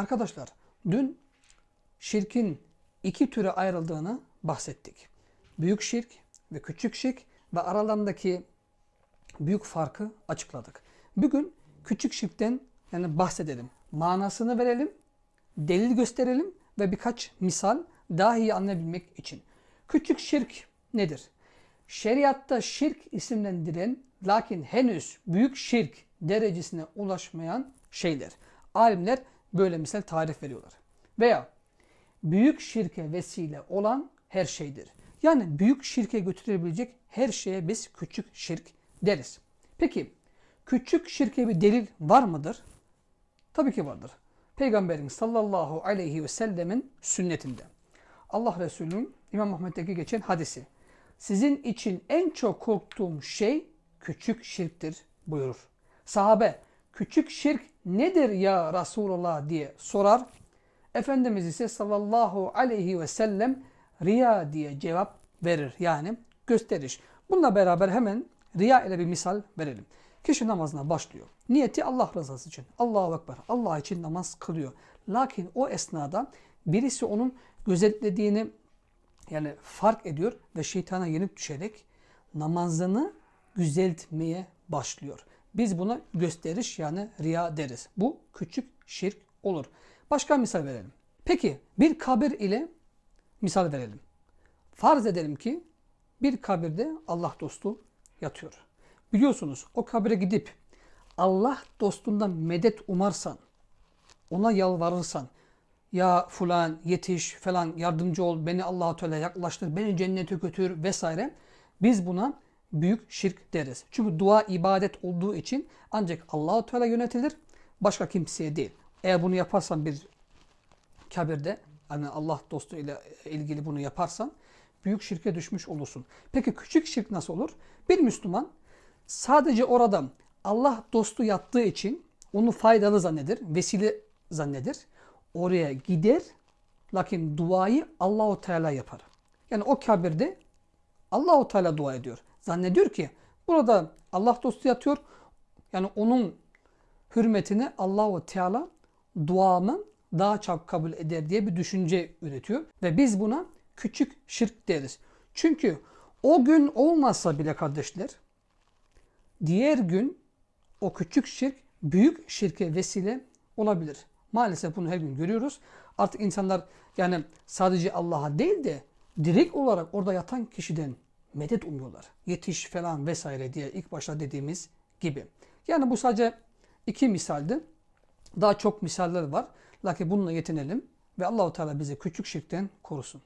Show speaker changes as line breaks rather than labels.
Arkadaşlar dün şirkin iki türe ayrıldığını bahsettik. Büyük şirk ve küçük şirk ve aralarındaki büyük farkı açıkladık. Bugün küçük şirkten yani bahsedelim. Manasını verelim, delil gösterelim ve birkaç misal daha iyi anlayabilmek için. Küçük şirk nedir? Şeriatta şirk isimlendiren lakin henüz büyük şirk derecesine ulaşmayan şeyler. Alimler böyle misal tarif veriyorlar. Veya büyük şirke vesile olan her şeydir. Yani büyük şirke götürebilecek her şeye biz küçük şirk deriz. Peki küçük şirke bir delil var mıdır? Tabii ki vardır. Peygamberimiz sallallahu aleyhi ve sellemin sünnetinde. Allah Resulü'nün İmam Ahmet'teki geçen hadisi. Sizin için en çok korktuğum şey küçük şirktir buyurur. Sahabe küçük şirk nedir ya Resulullah diye sorar. Efendimiz ise sallallahu aleyhi ve sellem riya diye cevap verir. Yani gösteriş. Bununla beraber hemen riya ile bir misal verelim. Kişi namazına başlıyor. Niyeti Allah rızası için. Allahu Ekber. Allah için namaz kılıyor. Lakin o esnada birisi onun gözetlediğini yani fark ediyor ve şeytana yenik düşerek namazını güzeltmeye başlıyor. Biz buna gösteriş yani riya deriz. Bu küçük şirk olur. Başka misal verelim. Peki bir kabir ile misal verelim. Farz edelim ki bir kabirde Allah dostu yatıyor. Biliyorsunuz o kabire gidip Allah dostundan medet umarsan, ona yalvarırsan, ya fulan yetiş falan yardımcı ol, beni Allah'a Teala yaklaştır, beni cennete götür vesaire. Biz buna büyük şirk deriz. Çünkü dua ibadet olduğu için ancak Allah'a Teala yönetilir, başka kimseye değil. Eğer bunu yaparsan bir kabirde hani Allah dostu ile ilgili bunu yaparsan büyük şirke düşmüş olursun. Peki küçük şirk nasıl olur? Bir Müslüman sadece orada Allah dostu yattığı için onu faydalı zannedir, vesile zannedir. Oraya gider lakin duayı Allahu Teala yapar. Yani o kabirde Allahu Teala dua ediyor. Zannediyor ki burada Allah dostu yatıyor. Yani onun hürmetine Allahu Teala duamı daha çok kabul eder diye bir düşünce üretiyor. Ve biz buna küçük şirk deriz. Çünkü o gün olmazsa bile kardeşler diğer gün o küçük şirk büyük şirke vesile olabilir. Maalesef bunu her gün görüyoruz. Artık insanlar yani sadece Allah'a değil de direkt olarak orada yatan kişiden medet umuyorlar. Yetiş falan vesaire diye ilk başta dediğimiz gibi. Yani bu sadece iki misaldi. Daha çok misaller var. Lakin bununla yetinelim ve Allahu Teala bizi küçük şirkten korusun.